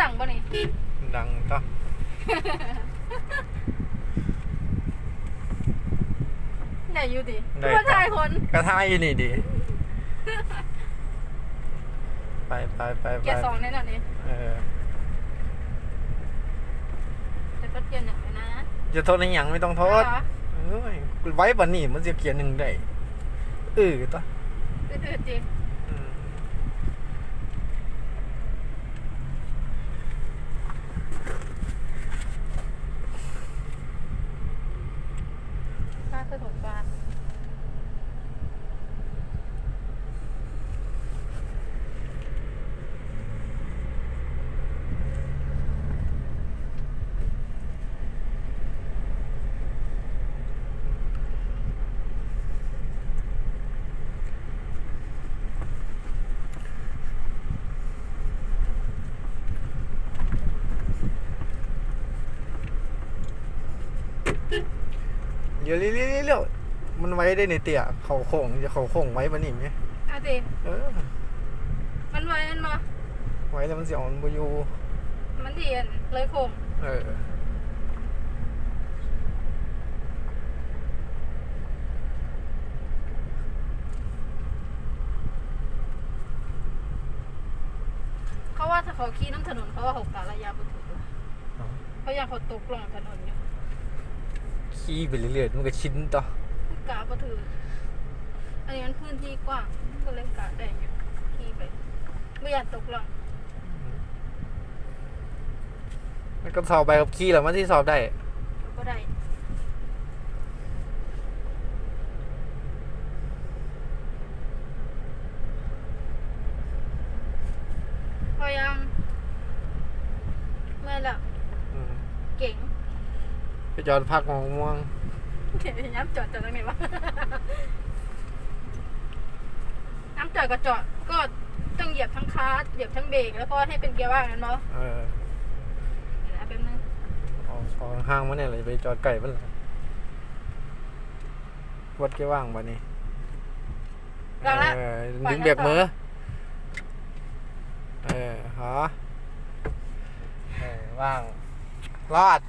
ดังป่ะนี่ดังก็ใหญ่อยู่ดิได้ตัวชายคนกระทายอยู่นี่ดิไปไปไปไปเกียร์สองแน่นอนนี่เออแต่ก็เกียร์หนึ่งเลยนะจะโทษในหยังไม่ต้องโทษเหรอเอ้ยไว้บันนี้มันจะเขียนหนึ่งได้เออต่ออืดๆจริง อืม ข้าถนนบาน เดี๋ยวเร็วๆเร็วๆมันไว้ได้ในเตี่ยเขาโค้งจะเขาโค้งไว้บันนี้ไหมอะดิเออ มันไว้มันมาไว้แล้วมันสิเออนบอยู่มันเดียนเลยโคงเออเขาว่าถ้าเขาขี่น้ำถนนเขาว่าเขาการะยะบุถึกละเขาอยากเขาตกลงถนนอยู่ ขี่ไปเรื่อยๆมันก็ชินต่อมันกาบุถึกอันนี้มันพื้นที่กว้างก็เลยกาได้อยู่ขี่ไปไม่อยากตกลงมันก็สอบใบขับขี่แล้วมันที่สอบได้ก็ได้พอยังเมื่อยละอืมเก่ง ไปจอดพักมองม่วงเดี๋ยวย้ำจอดจอดตรงไหนวะน้ำจอดก็จอดก็ต้องเหยียบทั้งคลัสเหยียบทั้งเบรกแล้วก็ให้เป็นเกียร์ว่างกันเนาะเออเดี๋ยวนะแป๊บนึงเอาเอาห้างมาเนี่ยเลยไปจอดไก่มันเลยวัดแกว่างบันนี้กลางละ เออปล่อยดึงเบรกให้ต่อมือเออหอเออว่างรอด